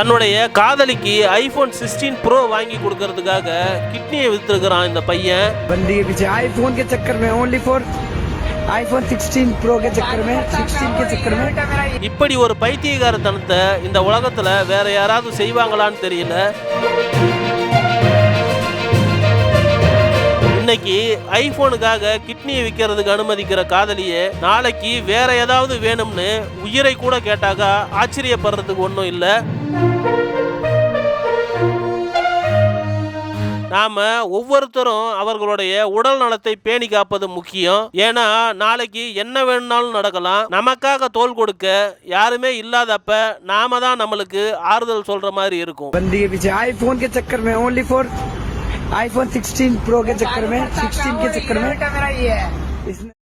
தன்னுடைய காதலிக்கு iPhone sixteen bro வாங்கி கொடுக்கறதுக்காக கிட்னியை வித்துருக்கிறான் இந்த பையன் बंदी के पीछे आईफोन के चक्कर में ओनली फॉर आईफोन 16 प्रो के चक्कर में 16 के चक्कर में இப்படி ஒரு பைத்தியகாரத்தனத்தை இந்த உலகத்துல வேற யாராவது செய்வாங்களான்னு தெரியல இன்னைக்கு ஐபோனுக்காக கிட்னியை விற்கிறதுக்கு அனுமதிக்கிற காதலியே நாளைக்கு வேற ஏதாவது வேணும்னு உயிரை கூட கேட்டாக்கா ஆச்சரியப்படுறதுக்கு ஒன்றும் இல்லை நாம ஒவ்வொருத்தரும் அவர்களுடைய உடல் நலத்தை பேணி காப்பது முக்கியம். ஏன்னா நாளைக்கு என்ன வேணும்னாலும் நடக்கலாம். நமக்காக தோல் கொடுக்க யாருமே இல்லாதப்ப நாம தான் நம்மளுக்கு ஆறுதல் சொல்ற மாதிரி இருக்கும். ஐபோன் சக்கர் only four iPhone sixteen pro சக்கர் சிக்ஸ்டீன் சக்கர்